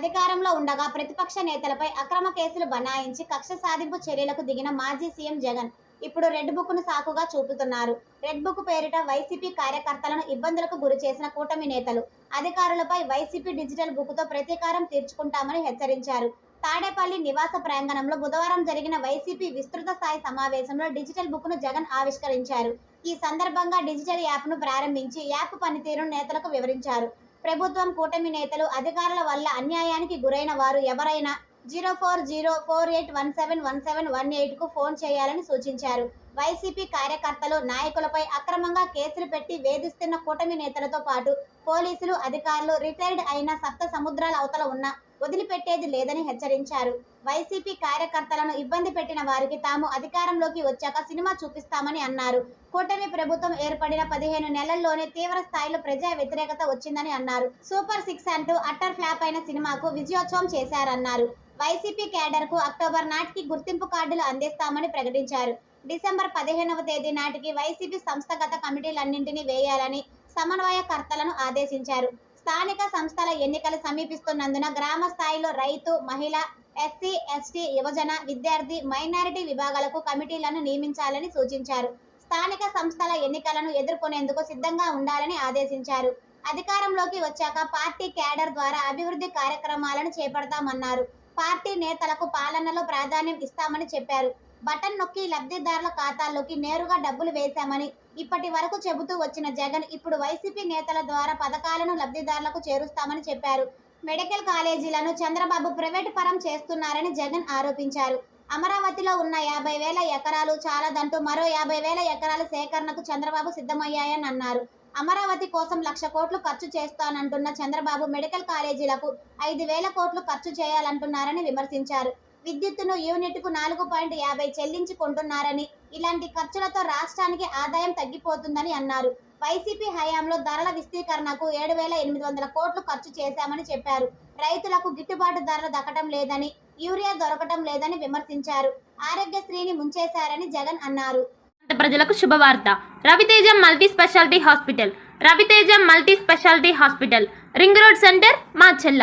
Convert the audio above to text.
అధికారంలో ఉండగా ప్రతిపక్ష నేతలపై అక్రమ కేసులు బనాయించి కక్ష సాధింపు చర్యలకు దిగిన మాజీ సీఎం జగన్ ఇప్పుడు రెడ్ బుక్ను సాకుగా చూపుతున్నారు. రెడ్ బుక్ పేరిట వైసీపీ కార్యకర్తలను ఇబ్బందులకు గురి చేసిన కూటమి నేతలు అధికారులపై వైసీపీ డిజిటల్ బుక్తో ప్రతీకారం తీర్చుకుంటామని హెచ్చరించారు. తాడేపల్లి నివాస ప్రాంగణంలో బుధవారం జరిగిన వైసీపీ విస్తృత స్థాయి సమావేశంలో డిజిటల్ బుక్ను జగన్ ఆవిష్కరించారు. ఈ సందర్భంగా డిజిటల్ యాప్ను ప్రారంభించి యాప్ పనితీరును నేతలకు వివరించారు. ప్రభుత్వం కూటమి నేతలు అధికారుల వల్ల అన్యాయానికి గురైన వారు ఎవరైనా zero four zero four eight one seven one seven one ఎయిట్కు phone చేయాలని సూచించారు. వైసీపీ కార్యకర్తలు నాయకులపై అక్రమంగా కేసులు పెట్టి వేధిస్తున్న కూటమి నేతలతో పాటు పోలీసులు అధికారులు రిటైర్డ్ అయిన సప్త సముద్రాల అవతల ఉన్న వదిలిపెట్టేది లేదని హెచ్చరించారు. వైసీపీ కార్యకర్తలను ఇబ్బంది పెట్టిన వారికి తాము అధికారంలోకి వచ్చాక సినిమా చూపిస్తామని అన్నారు. కూటమి ప్రభుత్వం ఏర్పడిన పదిహేను నెలల్లోనే తీవ్ర స్థాయిలో ప్రజా వ్యతిరేకత వచ్చిందని అన్నారు. సూపర్ సిక్స్ అంటూ అట్టర్ ఫ్లాప్ అయిన సినిమాకు విజయోత్సవం చేశారన్నారు. వైసీపీ కేడర్కు అక్టోబర్ నాటికి గుర్తింపు కార్డులు అందిస్తామని ప్రకటించారు. డిసెంబర్ పదిహేనవ తేదీ నాటికి వైసీపీ సంస్థగత కమిటీలన్నింటినీ వేయాలని సమన్వయకర్తలను ఆదేశించారు. స్థానిక సంస్థల ఎన్నికలు సమీపిస్తున్నందున గ్రామ స్థాయిలో రైతు మహిళ ఎస్సీ ఎస్టీ యువజన విద్యార్థి మైనారిటీ విభాగాలకు కమిటీలను నియమించాలని సూచించారు. స్థానిక సంస్థల ఎన్నికలను ఎదుర్కొనేందుకు సిద్ధంగా ఉండాలని ఆదేశించారు. అధికారంలోకి వచ్చాక పార్టీ క్యాడర్ ద్వారా అభివృద్ధి కార్యక్రమాలను చేపడతామన్నారు. పార్టీ నేతలకు పాలనలో ప్రాధాన్యం ఇస్తామని చెప్పారు. బటన్ నొక్కి లబ్ధిదారుల ఖాతాల్లోకి నేరుగా డబ్బులు వేశామని ఇప్పటి వరకు చెబుతూ వచ్చిన జగన్ ఇప్పుడు వైసీపీ నేతల ద్వారా పథకాలను లబ్ధిదారులకు చేరుస్తామని చెప్పారు. మెడికల్ కాలేజీలను చంద్రబాబు ప్రైవేటు పరం చేస్తున్నారని జగన్ ఆరోపించారు. అమరావతిలో ఉన్న యాభై వేల ఎకరాలు చాలదంటూ మరో యాభై వేల ఎకరాల సేకరణకు చంద్రబాబు సిద్ధమయ్యాయని అన్నారు. అమరావతి కోసం లక్ష కోట్లు ఖర్చు చేస్తానంటున్న చంద్రబాబు మెడికల్ కాలేజీలకు ఐదు వేల కోట్లు ఖర్చు చేయాలంటున్నారని విమర్శించారు. విద్యుత్తును యూనిట్కు నాలుగు పాయింట్ యాభై చెల్లించి కొంటున్నారని ఇలాంటి ఖర్చులతో రాష్ట్రానికి ఆదాయం తగ్గిపోతుందని అన్నారు. వైసీపీ హయాంలో ధరల విస్తీకరణకు ఏడు వేల ఎనిమిది వందల కోట్లు ఖర్చు చేశామని చెప్పారు. రైతులకు గిట్టుబాటు ధరలు దక్కడం లేదని యూరియా దొరకటం లేదని విమర్శించారు. ఆరోగ్యశ్రీని ముంచేశారని జగన్ అన్నారు. ప్రజలకు శుభవార్త. Raviteja multi speciality hospital. Raviteja multi speciality hospital. Ring road center మా చెల్ల